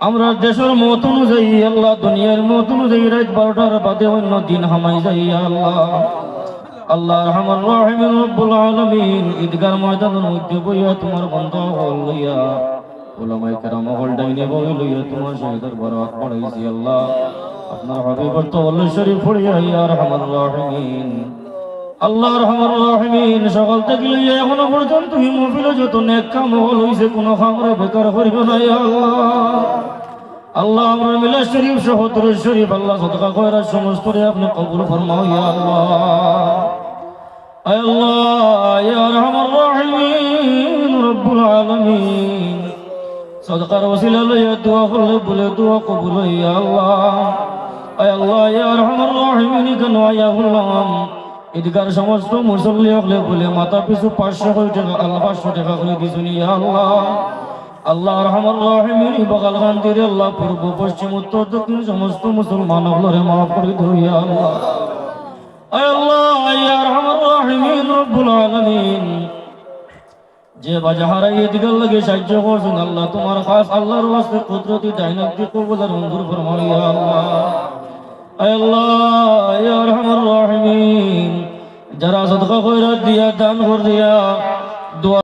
আমরা দেশের মত অনুযায়ী, আল্লাহ দুনিয়ার মত অনুযায়ী রাত বারোটার বাদে অন্য দিন হামাই যাই আল্লাহ। আল্লাহ রহমান রহিমিন ঈদগার ময়দানের মধ্যে বইয়া তোমার বন্ধ হল আল্লাহ। আপনার হাবিবর তো রহিমিন। আল্লাহ রহমান রহিমিন সকাল থেকে লইয়া এখনও পর্যন্ত তুমি মফিলে যত নেক কাম হল কোনো খামরে বেকার করিব না আল্লাহ। আমরা মিলা শরীফ সহ দুরূদ শরীফ, আল্লাহ সদকা খয়রাত সমস্ত আপনি কবুল ফরমাও আল্লাহ। আল্লাহ, ইয়া আরহামার রাহিমিন রব্বুল আলামিন। সদকার ওসিলা লইয়া দোয়া কবুল ইয়া আল্লাহ। আয় আল্লাহ, ইয়া আরহামার রাহিমিন কেন আয়া বললাম ঈদগার সমস্ত মুসল্লি হলে বলে, মাথা পিছু পাঁচশো কোটি টাকা, আল্লাহ পাঁচশো টাকা করে দিছুন ইয়া আল্লাহ। আল্লাহ রহমান বগাল গান্ধীর আল্লাহ, পূর্ব, পশ্চিম, উত্তর, দক্ষিণ, সমস্ত মুসলমান হলরে মাফ করে ধরিয়া আল্লাহ। যে বাজাহারা সাহায্য আল্লাহ খাস কুদরতি ডাইনাক দি কবুল আর মঞ্জুর ফরমাও আল্লাহ। আল্লাহ। যারা সদকা খৈরাত দিয়া দান করিয়া দোয়া